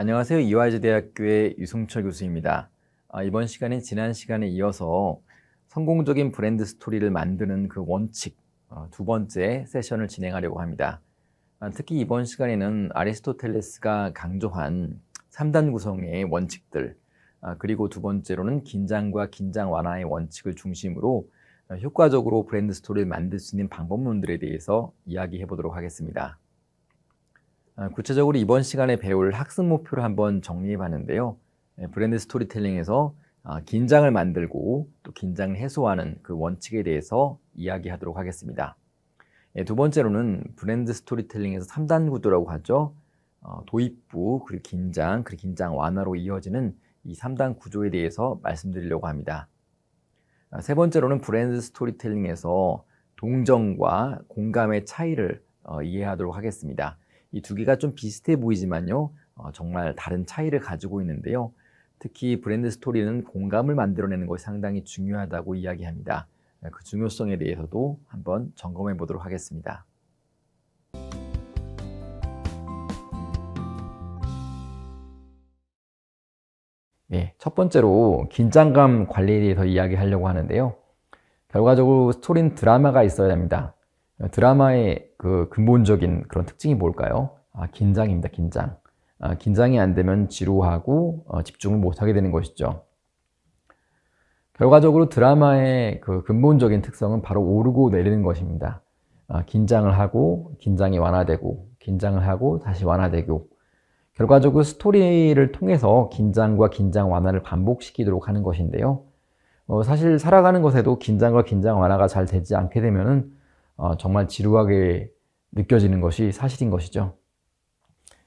안녕하세요. 이화여자 대학교의 유승철 교수입니다. 아, 이번 시간은 지난 시간에 이어서 성공적인 브랜드 스토리를 만드는 그 원칙 어, 두 번째 세션을 진행하려고 합니다. 아, 특히 이번 시간에는 아리스토텔레스가 강조한 3단 구성의 원칙들 아, 그리고 두 번째로는 긴장과 긴장 완화의 원칙을 중심으로 어, 효과적으로 브랜드 스토리를 만들 수 있는 방법론들에 대해서 이야기해 보도록 하겠습니다. 아, 구체적으로 이번 시간에 배울 학습 목표를 한번 정리해 봤는데요. 예, 브랜드 스토리텔링에서 아, 긴장을 만들고 또 긴장을 해소하는 그 원칙에 대해서 이야기하도록 하겠습니다. 예, 두 번째로는 브랜드 스토리텔링에서 3단 구도라고 하죠. 어, 도입부, 그리고 긴장, 그리고 긴장 완화로 이어지는 이 3단 구조에 대해서 말씀드리려고 합니다. 아, 세 번째로는 브랜드 스토리텔링에서 동정과 공감의 차이를 어, 이해하도록 하겠습니다. 이 두 개가 좀 비슷해 보이지만요, 어, 정말 다른 차이를 가지고 있는데요. 특히 브랜드 스토리는 공감을 만들어내는 것이 상당히 중요하다고 이야기합니다. 그 중요성에 대해서도 한번 점검해 보도록 하겠습니다. 예, 첫 번째로 긴장감 관리에 대해서 이야기하려고 하는데요. 결과적으로 스토리는 드라마가 있어야 합니다. 드라마의 그 근본적인 그런 특징이 뭘까요? 아, 긴장입니다. 긴장. 아, 긴장이 안 되면 지루하고 어, 집중을 못하게 되는 것이죠. 결과적으로 드라마의 그 근본적인 특성은 바로 오르고 내리는 것입니다. 아, 긴장을 하고 긴장이 완화되고 긴장을 하고 다시 완화되고 결과적으로 스토리를 통해서 긴장과 긴장 완화를 반복시키도록 하는 것인데요. 어, 사실 살아가는 것에도 긴장과 긴장 완화가 잘 되지 않게 되면은 어, 정말 지루하게 느껴지는 것이 사실인 것이죠.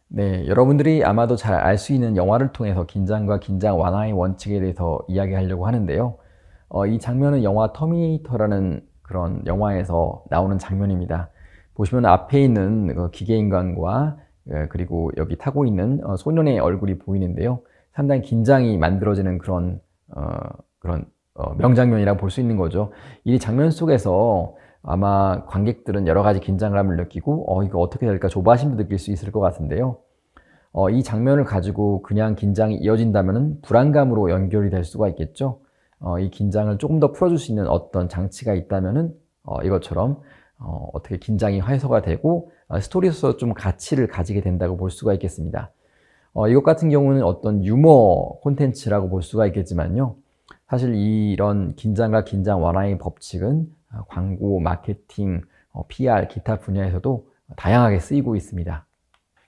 네, 여러분들이 아마도 잘 알 수 있는 영화를 통해서 긴장과 긴장 완화의 원칙에 대해서 이야기하려고 하는데요. 어, 이 장면은 영화 터미네이터라는 그런 영화에서 나오는 장면입니다. 보시면 앞에 있는 그 기계인간과 예, 그리고 여기 타고 있는 어, 소년의 얼굴이 보이는데요. 상당히 긴장이 만들어지는 그런 어, 그런 어, 명장면이라고 볼 수 있는 거죠. 이 장면 속에서 아마 관객들은 여러 가지 긴장감을 느끼고 어 이거 어떻게 될까 조바심도 느낄 수 있을 것 같은데요. 어, 이 장면을 가지고 그냥 긴장이 이어진다면 불안감으로 연결이 될 수가 있겠죠. 어, 이 긴장을 조금 더 풀어줄 수 있는 어떤 장치가 있다면은 어, 이것처럼 어, 떻게 긴장이 해소가 되고 어, 스토리에서 좀 가치를 가지게 된다고 볼 수가 있겠습니다. 어, 이것 같은 경우는 어떤 유머 콘텐츠라고 볼 수가 있겠지만요. 사실 이런 긴장과 긴장 완화의 법칙은 어, 광고, 마케팅, 어, PR, 기타 분야에서도 다양하게 쓰이고 있습니다.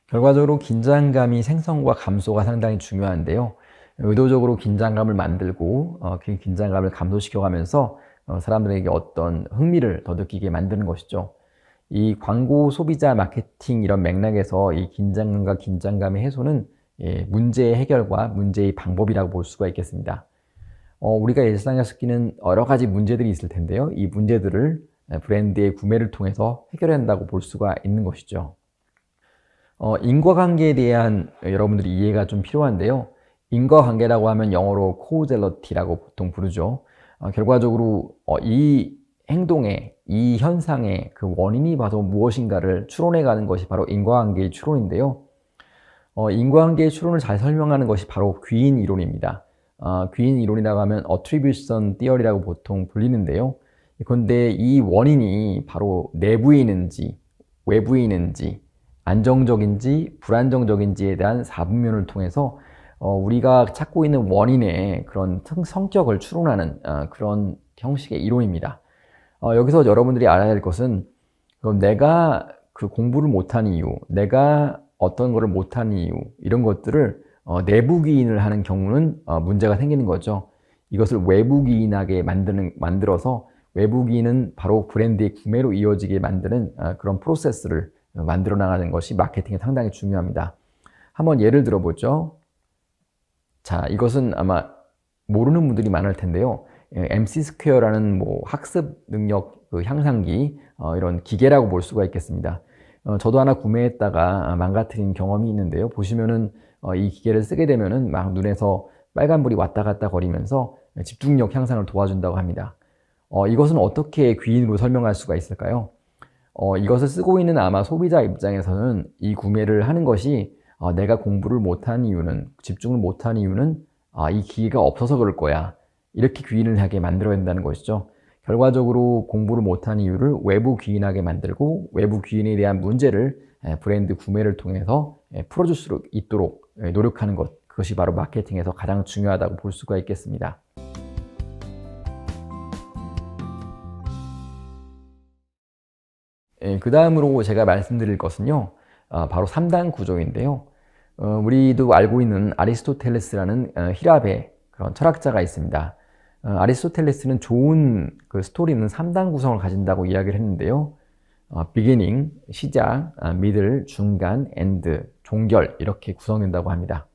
결과적으로 긴장감이 생성과 감소가 상당히 중요한데요. 의도적으로 긴장감을 만들고 어, 그 긴장감을 감소시켜가면서 어, 사람들에게 어떤 흥미를 더 느끼게 만드는 것이죠. 이 광고 소비자 마케팅 이런 맥락에서 이 긴장감과 긴장감의 해소는 예, 문제의 해결과 문제의 방법이라고 볼 수가 있겠습니다. 어, 우리가 일상에서 끼는 여러 가지 문제들이 있을 텐데요. 이 문제들을 브랜드의 구매를 통해서 해결한다고 볼 수가 있는 것이죠. 어, 인과관계에 대한 여러분들이 이해가 좀 필요한데요. 인과관계라고 하면 영어로 코젤러티라고 보통 부르죠. 어, 결과적으로 어, 이 행동의 이 현상의 그 원인이 바로 무엇인가를 추론해 가는 것이 바로 인과관계의 추론인데요. 어, 인과관계의 추론을 잘 설명하는 것이 바로 귀인 이론입니다. 어, 귀인 이론이라고 하면 attribution theory라고 보통 불리는데요. 그런데 이 원인이 바로 내부에 있는지 외부에 있는지 안정적인지 불안정적인지에 대한 사분면을 통해서 어, 우리가 찾고 있는 원인의 그런 성격을 추론하는 어, 그런 형식의 이론입니다. 어, 여기서 여러분들이 알아야 될 것은 그럼 내가 그 공부를 못한 이유, 내가 어떤 것을 못한 이유 이런 것들을 어, 내부 기인을 하는 경우는 어, 문제가 생기는 거죠. 이것을 외부 기인하게 만드는 만들어서 외부 기인은 바로 브랜드의 구매로 이어지게 만드는 어, 그런 프로세스를 만들어 나가는 것이 마케팅에 상당히 중요합니다. 한번 예를 들어보죠. 자, 이것은 아마 모르는 분들이 많을 텐데요. MC 스퀘어라는 뭐 학습 능력 그 향상기 어, 이런 기계라고 볼 수가 있겠습니다. 어, 저도 하나 구매했다가 망가뜨린 경험이 있는데요. 보시면은 어, 이 기계를 쓰게 되면은 막 눈에서 빨간불이 왔다 갔다 거리면서 집중력 향상을 도와준다고 합니다. 어, 이것은 어떻게 귀인으로 설명할 수가 있을까요? 어, 이것을 쓰고 있는 아마 소비자 입장에서는 이 구매를 하는 것이 어, 내가 공부를 못한 이유는 집중을 못한 이유는 아, 이 기회가 없어서 그럴 거야. 이렇게 귀인을 하게 만들어야 된다는 것이죠. 결과적으로 공부를 못한 이유를 외부 귀인하게 만들고 외부 귀인에 대한 문제를 에, 브랜드 구매를 통해서 에, 풀어줄 수 있도록 에, 노력하는 것 그것이 바로 마케팅에서 가장 중요하다고 볼 수가 있겠습니다. 그 다음으로 제가 말씀드릴 것은요, 어, 바로 3단 구조인데요. 어, 우리도 알고 있는 아리스토텔레스라는 어, 히랍의 그런 철학자가 있습니다. 어, 아리스토텔레스는 좋은 그 스토리는 3단 구성을 가진다고 이야기를 했는데요. 어, beginning, 시작, 아, middle, 중간, end, 종결 이렇게 구성된다고 합니다.